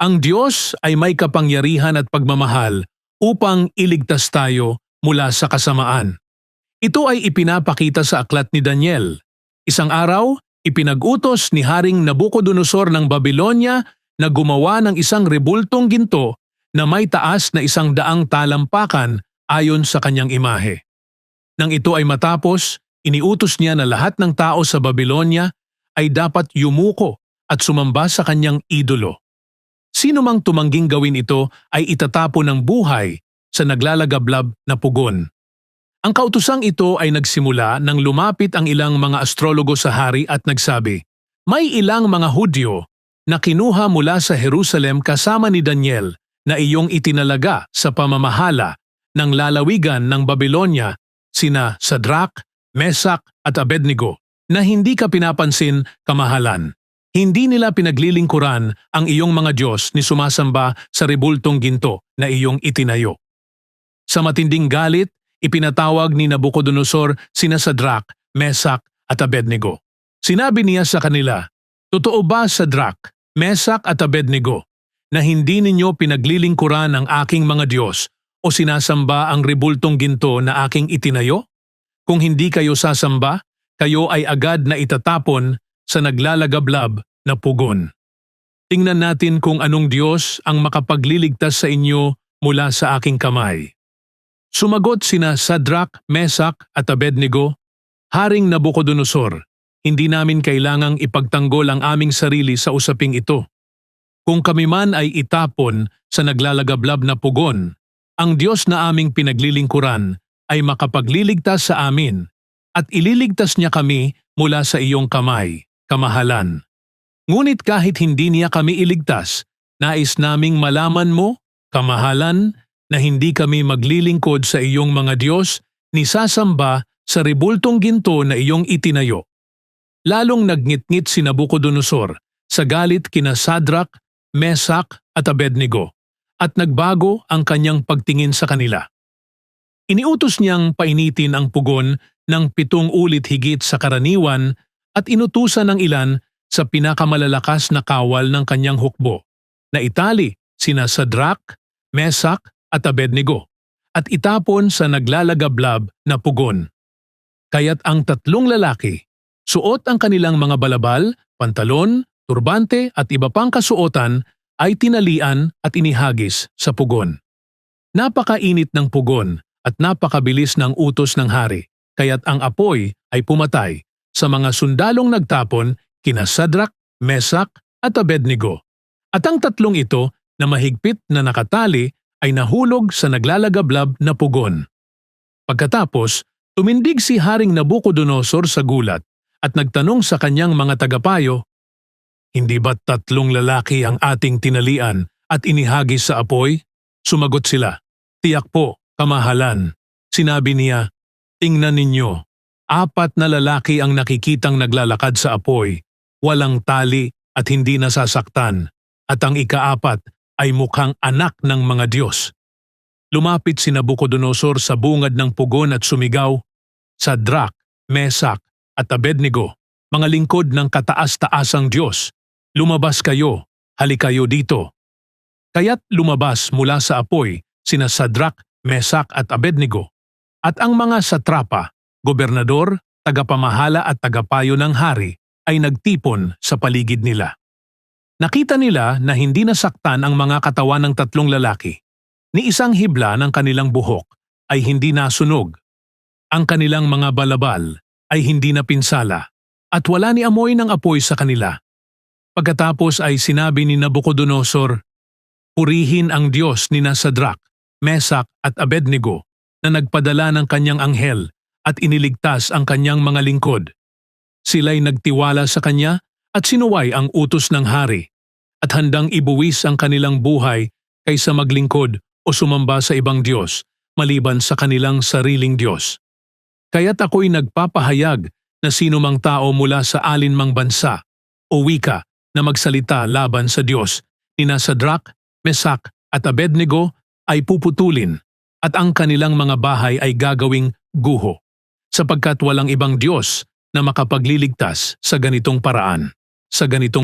Ang Diyos ay may kapangyarihan at pagmamahal upang iligtas tayo mula sa kasamaan. Ito ay ipinapakita sa aklat ni Daniel. Isang araw, ipinag-utos ni Haring Nabucodonosor ng Babylonia na gumawa ng isang rebultong ginto na may taas na isang daang talampakan ayon sa kanyang imahe. Nang ito ay matapos, iniutos niya na lahat ng tao sa Babylonia ay dapat yumuko at sumamba sa kanyang idolo. Sino mang tumangging gawin ito ay itatapo ng buhay sa naglalagablab na pugon. Ang kautusang ito ay nagsimula nang lumapit ang ilang mga astrologo sa hari at nagsabi, May ilang mga Hudyo na kinuha mula sa Jerusalem kasama ni Daniel na iyong itinalaga sa pamamahala ng lalawigan ng Babylonia sina Sadrak, Mesak at Abednego na hindi ka pinapansin kamahalan. Hindi nila pinaglilingkuran ang iyong mga Diyos ni sumasamba sa rebultong ginto na iyong itinayo. Sa matinding galit, ipinatawag ni Nabucodonosor sina Sadrak, Mesak at Abednego. Sinabi niya sa kanila, Totoo ba Sadrak, Mesak at Abednego na hindi ninyo pinaglilingkuran ang aking mga Diyos o sinasamba ang rebultong ginto na aking itinayo? Kung hindi kayo sasamba, kayo ay agad na itatapon sa naglalagablab na pugon. Tingnan natin kung anong Diyos ang makapagliligtas sa inyo mula sa aking kamay. Sumagot sina Sadrak, Mesak at Abednego, Haring Nabucodonosor, hindi namin kailangang ipagtanggol ang aming sarili sa usaping ito. Kung kami man ay itapon sa naglalagablab na pugon, ang Diyos na aming pinaglilingkuran ay makapagliligtas sa amin at ililigtas niya kami mula sa iyong kamay, kamahalan. Ngunit kahit hindi niya kami iligtas, nais naming malaman mo, kamahalan, na hindi kami maglilingkod sa iyong mga Diyos ni sasamba sa rebultong ginto na iyong itinayo. Lalong nagngit-ngit si Nabucodonosor sa galit kina Sadrak, Mesak at Abednego at nagbago ang kanyang pagtingin sa kanila. Iniutos niyang painitin ang pugon ng pitong ulit higit sa karaniwan at inutusan ng ilan sa pinakamalalakas na kawal ng kanyang hukbo na itali sina Sadrak, Mesak at Abednego at itapon sa naglalagablab na pugon. Kaya't ang tatlong lalaki, suot ang kanilang mga balabal, pantalon, turbante at iba pang kasuotan ay tinalian at inihagis sa pugon. Napakainit ng pugon at napakabilis ng utos ng hari, kaya't ang apoy ay pumatay sa mga sundalong nagtapon kina Sadrak, Mesak at Abednego. At ang tatlong ito na mahigpit na nakatali ay nahulog sa naglalagablab na pugon. Pagkatapos, tumindig si Haring Nabucodonosor sa gulat at nagtanong sa kanyang mga tagapayo, Hindi ba tatlong lalaki ang ating tinalian at inihagis sa apoy? Sumagot sila, Tiyak po, kamahalan. Sinabi niya, Tingnan ninyo, apat na lalaki ang nakikitang naglalakad sa apoy, walang tali at hindi nasasaktan, at ang ikaapat ay mukhang anak ng mga Diyos. Lumapit si Nabucodonosor sa bungad ng pugon at sumigaw, Sadrak, Mesak at Abednego, mga lingkod ng kataas-taasang Diyos, lumabas kayo, halikayo dito. Kaya't lumabas mula sa apoy sina Sadrak, Mesak at Abednego, at ang mga satrapa, gobernador, tagapamahala at tagapayo ng hari ay nagtipon sa paligid nila. Nakita nila na hindi nasaktan ang mga katawan ng tatlong lalaki. Ni isang hibla ng kanilang buhok ay hindi nasunog. Ang kanilang mga balabal ay hindi napinsala at wala ni amoy ng apoy sa kanila. Pagkatapos ay sinabi ni Nabucodonosor, Purihin ang Diyos ni Nasadrak, Mesak at Abednego na nagpadala ng kanyang anghel at iniligtas ang kanyang mga lingkod. Sila'y nagtiwala sa kanya at sinuway ang utos ng hari at handang ibuwis ang kanilang buhay kaysa maglingkod o sumamba sa ibang Diyos maliban sa kanilang sariling Diyos. Kaya't ako'y nagpapahayag na sino mang tao mula sa alinmang bansa o wika na magsalita laban sa Diyos ni Nasadrak, Mesak at Abednego ay puputulin at ang kanilang mga bahay ay gagawing guho sapagkat walang ibang Diyos na makapagliligtas sa ganitong paraan, sa ganitong